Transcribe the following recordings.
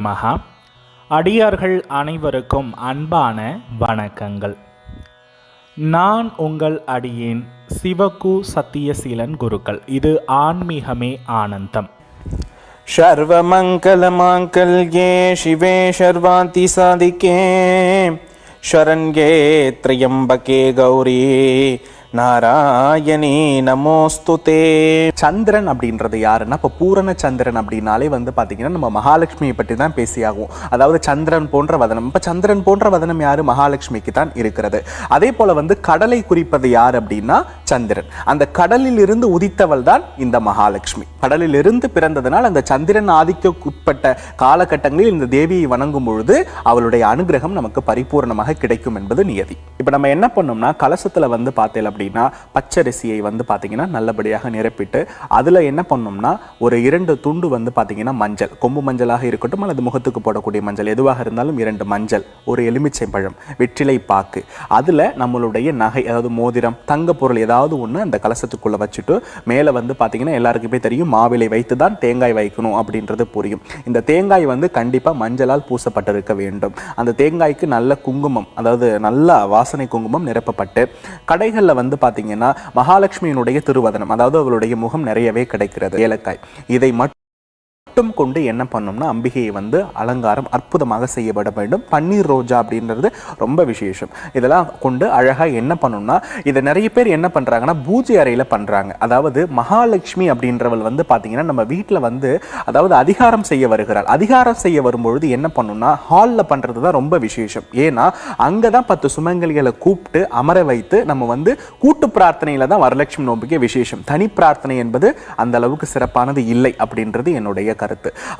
மகா அடியார்கள் அனைவருக்கும் அன்பான வணக்கங்கள். நான் உங்கள் அடியேன் சிவகு சத்தியசீலன் குருக்கள். இது ஆன்மீகமே ஆனந்தம். சர்வமங்கலமாங்கல்யே சிவே சர்வாந்தி சாதிக்கே. ஷரண்யே திரியம்பகே கௌரி. நாராயணி நமோஸ்துதே சந்திரன் அப்படின்றது யாருன்னா இப்போ பூரண சந்திரன் அப்படின்னாலே வந்து பார்த்தீங்கன்னா நம்ம மகாலட்சுமியை பற்றி தான் பேசியாகும். அதாவது சந்திரன் போன்ற வதனம். இப்போ சந்திரன் போன்ற வதனம் யார்? மகாலட்சுமிக்கு தான் இருக்கிறது. அதே போல் வந்து கடலை குறிப்பது யார் அப்படின்னா சந்திரன். அந்த கடலில் இருந்து உதித்தவள் தான் இந்த மகாலட்சுமி. கடலில் இருந்து பிறந்ததனால் அந்த சந்திரன் ஆதிக்கக்குட்பட்ட காலகட்டங்களில் இந்த தேவியை வணங்கும் பொழுது அவளுடைய அனுகிரகம் நமக்கு பரிபூர்ணமாக கிடைக்கும் என்பது நியதி. இப்போ நம்ம என்ன பண்ணோம்னா கலசத்தில் வந்து பார்த்தேன் அப்படின்னா பச்சரிசியை வந்து பார்த்தீங்கன்னா நல்லபடியாக நிரப்பிட்டு அதில் என்ன பண்ணோம்னா ஒரு இரண்டு துண்டு வந்து பார்த்தீங்கன்னா மஞ்சள் கொம்பு மஞ்சளாக இருக்கட்டும் அல்லது முகத்துக்கு போடக்கூடிய மஞ்சள் எதுவாக இருந்தாலும் இரண்டு மஞ்சள் ஒரு எலுமிச்சை பழம் வெற்றிலை பாக்கு. அதுல நம்மளுடைய நகை அதாவது மோதிரம் தங்க பொருள் ஏதாவது ஒன்று அந்த கலசத்துக்குள்ள வச்சுட்டு மேலே வந்து பார்த்தீங்கன்னா எல்லாருக்குமே தெரியும் மாவிலை வைத்து தான் தேங்காய் வைக்கணும் அப்படின்றது புரியும். இந்த தேங்காய் வந்து கண்டிப்பாக மஞ்சளால் பூசப்பட்டிருக்க வேண்டும். அந்த தேங்காய்க்கு நல்ல குங்குமம் அதாவது நல்ல வாசனை குங்குமம் நிரப்பப்பட்டு கடைகளில் வந்து பார்த்தீங்கன்னா மகாலட்சுமியினுடைய திருவதனம் அதாவது அவளுடைய முகம் நிறையவே கிடைக்கிறது. ஏலக்காய். இதை மட்டும் மட்டும் கொண்டு என்ன பண்ணோம்னா அம்பிகையை வந்து அலங்காரம் அற்புதமாக செய்யப்பட வேண்டும். பன்னீர் ரோஜா அப்படின்றது ரொம்ப விசேஷம். இதெல்லாம் கொண்டு அழகா என்ன பண்ணணும்னா இதை நிறைய பேர் என்ன பண்றாங்கன்னா பூஜை அறையில பண்றாங்க. அதாவது மகாலட்சுமி அப்படின்றவள் வந்து பார்த்தீங்கன்னா நம்ம வீட்டில் வந்து அதாவது அதிகாரம் செய்ய வருகிறாள். அதிகாரம் செய்ய வரும்பொழுது என்ன பண்ணணும்னா ஹாலில் பண்ணுறது தான் ரொம்ப விசேஷம். ஏன்னா அங்கதான் பத்து சுமங்கலிகளை கூப்பிட்டு அமர வைத்து நம்ம வந்து கூட்டு பிரார்த்தனையில தான் வரலட்சுமி நோம்புக்கே விசேஷம். தனி பிரார்த்தனை என்பது அந்த அளவுக்கு சிறப்பானது இல்லை அப்படின்றது என்னுடைய கருத்து.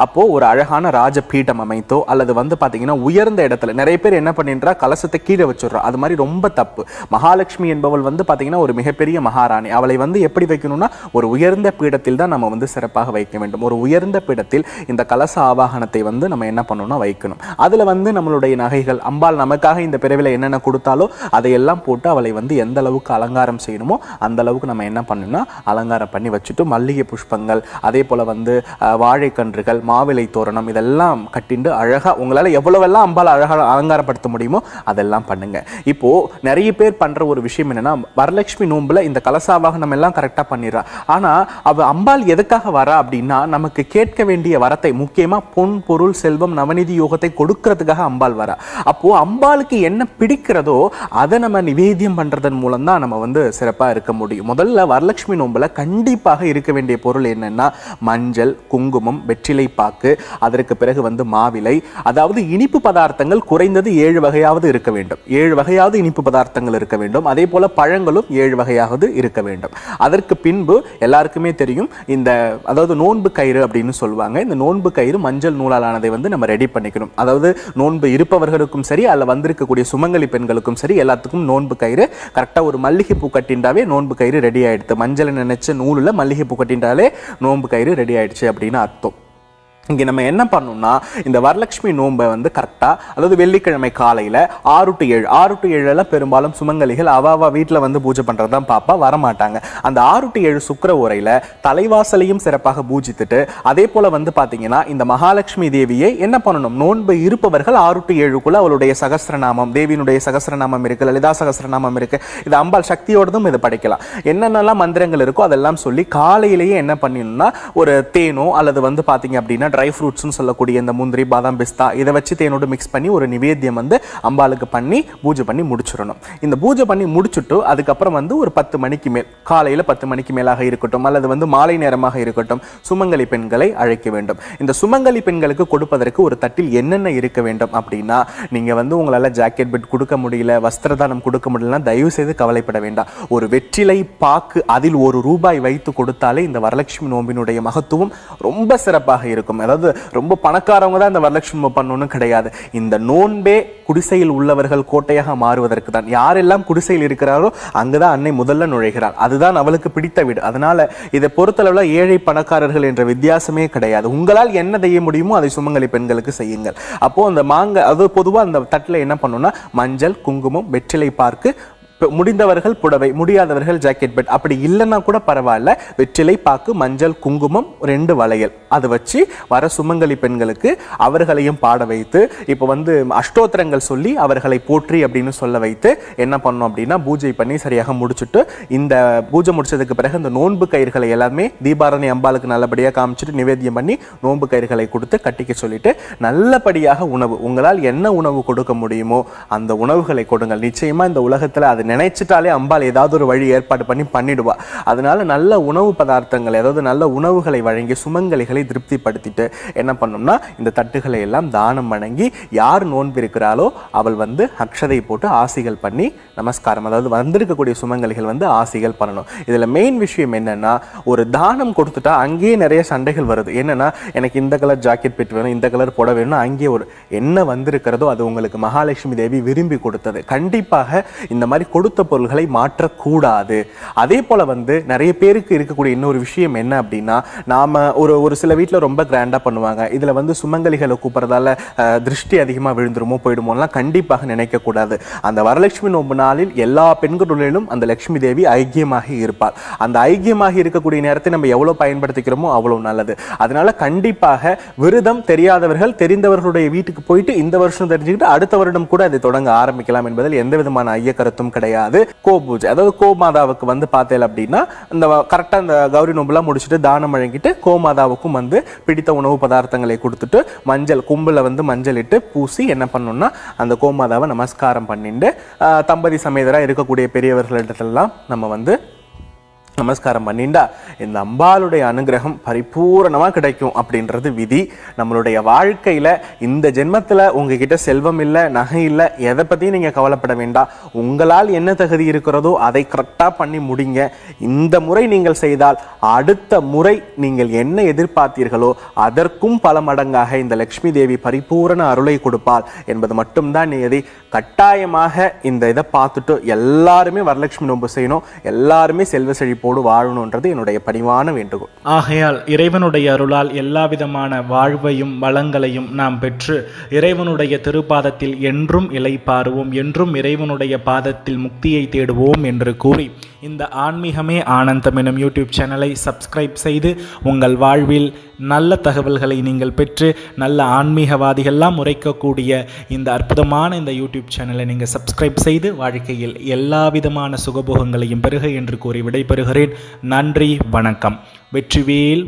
அப்போ ஒரு அழகான ராஜ பீடம் அமைத்தோ அல்லது வந்து பாத்தீங்கன்னா உயர்ந்த இடத்துல நிறைய பேர் என்ன பண்ணின்றா கலசத்தை கீழே வச்சிடுறோம் அது மாதிரி ரொம்ப தப்பு. மகாலட்சுமி என்பவள் வந்து பாத்தீங்கன்னா ஒரு மிகப்பெரிய மகாராணி. அவளை வந்து எப்படி வைக்கணும்னா ஒரு உயர்ந்த பீடத்தில் தான் நம்ம வந்து சிறப்பாக வைக்க வேண்டும். ஒரு உயர்ந்த பீடத்தில் இந்த கலச ஆவாகனத்தை வந்து நம்ம என்ன பண்ணணும்னா வைக்கணும். அதுல வந்து நம்மளுடைய நகைகள் அம்பாள் நமக்காக இந்த பிறவில என்னென்ன கொடுத்தாலோ அதையெல்லாம் போட்டு அவளை வந்து எந்த அளவுக்கு அலங்காரம் செய்யணுமோ அந்த அளவுக்கு நம்ம என்ன பண்ணணும்னா அலங்காரம் பண்ணி வச்சுட்டு மல்லிகை புஷ்பங்கள் அதே போல வந்து அஹ், மரக்கன்றுகள் மாவிலை தோரணம் இதெல்லாம் கட்டிண்டு அழகாக உங்களால் எவ்வளவெல்லாம் அம்பால் அழகாக அலங்காரப்படுத்த முடியுமோ அதெல்லாம் பண்ணுங்க. இப்போ நிறைய பேர் பண்ற ஒரு விஷயம் என்னன்னா வரலட்சுமி நோம்பில் இந்த கலசாவாகனம் எல்லாம் கரெக்டாக பண்ணிடுறா. ஆனா அவ அம்பாள் எதுக்காக வரா அப்படின்னா நமக்கு கேட்க வேண்டிய வரத்தை முக்கியமாக பொன் பொருள் செல்வம் நவநிதி யோகத்தை கொடுக்கறதுக்காக அம்பாள் வரா. அப்போ அம்பாளுக்கு என்ன பிடிக்கிறதோ அதை நம்ம நிவேதியம் பண்றதன் மூலம் தான் நம்ம வந்து சிறப்பாக இருக்க முடியும். முதல்ல வரலட்சுமி நோம்பில் கண்டிப்பாக இருக்க வேண்டிய பொருள் என்னன்னா மஞ்சள் குங்குமம் வெற்றிலை பாக்கு அதற்கு பிறகு வந்து மாவிலை. அதாவது இனிப்பு பதார்த்தங்கள் குறைந்தது ஏழு வகையாவது இருக்க வேண்டும். ஏழு வகையாவது இனிப்பு பதார்த்தங்கள் இருக்க வேண்டும். அதே போல பழங்களும் ஏழு வகையாவது இருக்க வேண்டும். அதற்கு பின்பு எல்லாருக்குமே தெரியும் இந்த அதாவது நோன்பு கயிறு அப்படின்னு சொல்லுவாங்க. இந்த நோன்பு கயிறு மஞ்சள் நூலாலானதை வந்து நம்ம ரெடி பண்ணிக்கணும். அதாவது நோன்பு இருப்பவர்களுக்கும் சரி அல்ல வந்திருக்கக்கூடிய சுமங்கலி பெண்களுக்கும் சரி எல்லாத்துக்கும் நோன்பு கயிறு. கரெக்டாக ஒரு மல்லிகை பூ கட்டின்றாவே நோன்பு கயிறு ரெடி ஆயிடுது. மஞ்சளை நினைச்ச நூலில் மல்லிகை பூ கட்டின்றாலே நோன்பு கயிறு ரெடி ஆயிடுச்சு அப்படின்னு அர்த்தம். இங்கே நம்ம என்ன பண்ணணும்னா இந்த வரலட்சுமி நோன்பை வந்து கரெக்டாக அதாவது வெள்ளிக்கிழமை காலையில் ஆறு டு ஏழு ஆறு டு ஏழெல்லாம் பெரும்பாலும் சுமங்கலிகள் அவாவா வீட்டில் வந்து பூஜை பண்ணுறது தான் பாப்பா வரமாட்டாங்க. அந்த ஆறு டு ஏழு சுக்கர உரையில் தலைவாசலையும் சிறப்பாக பூஜித்துட்டு அதே போல் வந்து பார்த்தீங்கன்னா இந்த மகாலட்சுமி தேவியை என்ன பண்ணணும்? நோன்பு இருப்பவர்கள் ஆறு டு ஏழுக்குள்ள அவளுடைய சகஸ்ரநாமம் தேவியினுடைய சகசிரநாமம் இருக்குது லலிதா சகஸ்ரநாமம் இருக்குது இது அம்பாள் சக்தியோடதும் இது படிக்கலாம். என்னென்னலாம் மந்திரங்கள் இருக்கோ அதெல்லாம் சொல்லி காலையிலேயே என்ன பண்ணிடணும்னா ஒரு தேனோ அல்லது வந்து பார்த்தீங்க அப்படின்னா ட்ரை ஃப்ரூட்ஸ்னு சொல்லக்கூடிய இந்த முந்திரி பாதாம் பிஸ்தா இதை வச்சு தேனோடு மிக்ஸ் பண்ணி ஒரு நிவேத்தியம் வந்து அம்பாளுக்கு பண்ணி பூஜை பண்ணி முடிச்சிடணும். இந்த பூஜை பண்ணி முடிச்சுட்டு அதுக்கப்புறம் வந்து ஒரு பத்து மணிக்கு மேல் காலையில் பத்து மணிக்கு மேலாக இருக்கட்டும் அல்லது வந்து மாலை நேரமாக இருக்கட்டும் சுமங்கலி பெண்களை அழைக்க வேண்டும். இந்த சுமங்கலி பெண்களுக்கு கொடுப்பதற்கு ஒரு தட்டில் என்னென்ன இருக்க வேண்டும் அப்படின்னா நீங்கள் வந்து உங்களால் ஜாக்கெட் பெட் கொடுக்க முடியல வஸ்திரதானம் கொடுக்க முடியலன்னா தயவு செய்து கவலைப்பட வேண்டாம். ஒரு வெற்றிலை பாக்கு அதில் ஒரு ரூபாய் வைத்து கொடுத்தாலே இந்த வரலட்சுமி நோம்பினுடைய மகத்துவம் ரொம்ப சிறப்பாக இருக்கும். அதாவது ரொம்ப பணக்காரவங்க தான் இந்த வரலட்சுமி பண்ணணும்னு கிடையாது. இந்த நோன்பே குடிசையில் உள்ளவர்கள் கோட்டையாக மாறுவதற்கு தான். யாரெல்லாம் குடிசையில் இருக்கிறாரோ அங்குதான் அன்னை முதல்ல நுழைகிறார் அதுதான் அவளுக்கு பிடித்த வீடு. அதனால இதை பொறுத்தளவில் ஏழை பணக்காரர்கள் என்ற வித்தியாசமே கிடையாது. உங்களால் என்ன செய்ய முடியுமோ அதை சுமங்கலி பெண்களுக்கு செய்யுங்கள். அப்போ அந்த மாங்க அது பொதுவாக அந்த தட்டில் என்ன பண்ணணும்னா மஞ்சள் குங்குமம் வெற்றிலை பார்க்கு இப்போ முடிந்தவர்கள் புடவை முடியாதவர்கள் ஜாக்கெட் பெட் அப்படி இல்லைன்னா கூட பரவாயில்ல. வெற்றிலை பாக்கு மஞ்சள் குங்குமம் ரெண்டு வளையல். அதை வச்சு வர சுமங்கலி பெண்களுக்கு அவர்களையும் பாட வைத்து இப்போ வந்து அஷ்டோத்திரங்கள் சொல்லி அவர்களை போற்றி அப்படின்னு சொல்ல வைத்து என்ன பண்ணோம் அப்படின்னா பூஜை பண்ணி சரியாக முடிச்சுட்டு இந்த பூஜை முடிச்சதுக்கு பிறகு இந்த நோன்பு கயிறுகளை எல்லாமே தீபாரணி அம்பாளுக்கு நல்லபடியாக காமிச்சிட்டு நிவேத்தியம் பண்ணி நோன்பு கயிறுகளை கொடுத்து கட்டிக்க சொல்லிட்டு நல்லபடியாக உணவு உங்களால் என்ன உணவு கொடுக்க முடியுமோ அந்த உணவுகளை கொடுங்கள். நிச்சயமா இந்த உலகத்தில் அது நினைச்சிட்டாலே அம்பாள் ஏதாவது ஒரு வழி ஏற்பாடு பண்ணி பண்ணிடுவா. அதனால நல்ல உணவு பதார்த்தங்கள் அதாவது நல்ல உணவுகளை வழங்கி சுமங்கலிகளை திருப்திப்படுத்திட்டு என்ன பண்ணோம்னா இந்த தட்டுகளை எல்லாம் தானம் வணங்கி யார் நோன்பு இருக்கிறாளோ அவள் வந்து அக்ஷதை போட்டு ஆசிகள் பண்ணி நமஸ்காரம் அதாவது வந்திருக்கக்கூடிய சுமங்கலிகள் வந்து ஆசிகள் பண்ணணும். இதில் மெயின் விஷயம் என்னன்னா ஒரு தானம் கொடுத்துட்டா அங்கேயே நிறைய சண்டைகள் வருது. என்னன்னா எனக்கு இந்த கலர் ஜாக்கெட் பெட் வேணும் இந்த கலர் போட வேணும் அங்கேயே ஒரு என்ன வந்திருக்கிறதோ அது உங்களுக்கு மகாலட்சுமி தேவி விரும்பி கொடுத்தது. கண்டிப்பாக இந்த மாதிரி கொடுத்த பொருள்களை மாற்றக்கூடாது. அதே போல் வந்து நிறைய பேருக்கு இருக்கக்கூடிய இன்னொரு விஷயம் என்ன அப்படின்னா நாம் ஒரு ஒரு சில வீட்டில் ரொம்ப கிராண்டாக பண்ணுவாங்க. இதில் வந்து சுமங்கலிகளை கூப்பிட்றதால திருஷ்டி அதிகமாக விழுந்துருமோ போயிடுமோலாம் கண்டிப்பாக நினைக்கக்கூடாது. அந்த வரலட்சுமி நோன்பு நாளில் எல்லா பெண்களுடனும் அந்த லட்சுமி தேவி ஐக்கியமாக இருப்பார் அந்த ஐக்கியமாக இருக்கக்கூடிய நேரத்தை நம்ம எவ்வளோ பயன்படுத்திக்கிறோமோ அவ்வளோ நல்லது. அதனால கண்டிப்பாக விரதம் தெரியாதவர்கள் தெரிந்தவர்களுடைய வீட்டுக்கு போயிட்டு இந்த வருஷம் தெரிஞ்சுக்கிட்டு அடுத்த வருடம் கூட அதை தொடங்க ஆரம்பிக்கலாம் என்பதில் எந்த விதமான ஐய கருத்தும் கிடையாது. கோ பூஜை. அதாவது கோமாதாவுக்கு வந்து பார்த்தேன் அப்படின்னா இந்த கரெக்டாக இந்த கௌரி நோம்புலாம் முடிச்சுட்டு தானம் வழங்கிட்டு கோமாதாவுக்கும் வந்து பிடித்த உணவு பதார்த்தங்களை கொடுத்துட்டு மஞ்சள் கும்பில் வந்து மஞ்சள் இட்டு பூசி என்ன பண்ணணும்னா அந்த கோமாதாவை நமஸ்காரம் பண்ணிட்டு ஆஹ், தம்பதி சமேதராக இருக்கக்கூடிய பெரியவர்களிடத்துலலாம் நம்ம வந்து நமஸ்காரம் பண்ணிண்டா. இந்த அம்பாளுடைய அனுகிரகம் பரிபூரணமா கிடைக்கும் அப்படின்றது விதி. நம்மளுடைய வாழ்க்கையில இந்த ஜென்மத்துல உங்ககிட்ட செல்வம் இல்லை நகை இல்லை எதை பற்றியும் நீங்க கவலைப்பட வேண்டாம் உங்களால் என்ன தகுதி இருக்கிறதோ அதை கரெக்டா பண்ணி முடிங்க. இந்த முறை நீங்கள் செய்தால் அடுத்த முறை நீங்கள் என்ன எதிர்பார்த்தீர்களோ அதற்கும் பல மடங்காக இந்த லக்ஷ்மி தேவி பரிபூரண அருளை கொடுப்பாள் என்பது மட்டும்தான் நியதி. கட்டாயமாக இந்த இதை பார்த்துட்டு எல்லாருமே வரலட்சுமி நோன்பு செய்யணும். எல்லாருமே செல்வ செழிப்போம் செழிப்போடு வாழணுன்றது என்னுடைய பணிவான வேண்டுகோள். ஆகையால் இறைவனுடைய அருளால் எல்லா விதமான வாழ்வையும் வளங்களையும் நாம் பெற்று இறைவனுடைய திருப்பாதத்தில் என்றும் இலைப்பாருவோம் என்றும் இறைவனுடைய பாதத்தில் முக்தியை தேடுவோம் என்று கூறி இந்த ஆன்மீகமே ஆனந்தம் எனும் யூடியூப் சேனலை சப்ஸ்கிரைப் செய்து உங்கள் வாழ்வில் நல்ல தகவல்களை நீங்கள் பெற்று நல்ல ஆன்மீகவாதிகள்லாம் உரைக்கக்கூடிய இந்த அற்புதமான இந்த யூடியூப் சேனலை நீங்கள் சப்ஸ்கிரைப் செய்து வாழ்க்கையில் எல்லா விதமான சுகபோகங்களையும் பெறுக என்று கூறி விடைபெறுகிறேன். நன்றி வணக்கம். வெற்றிவேல்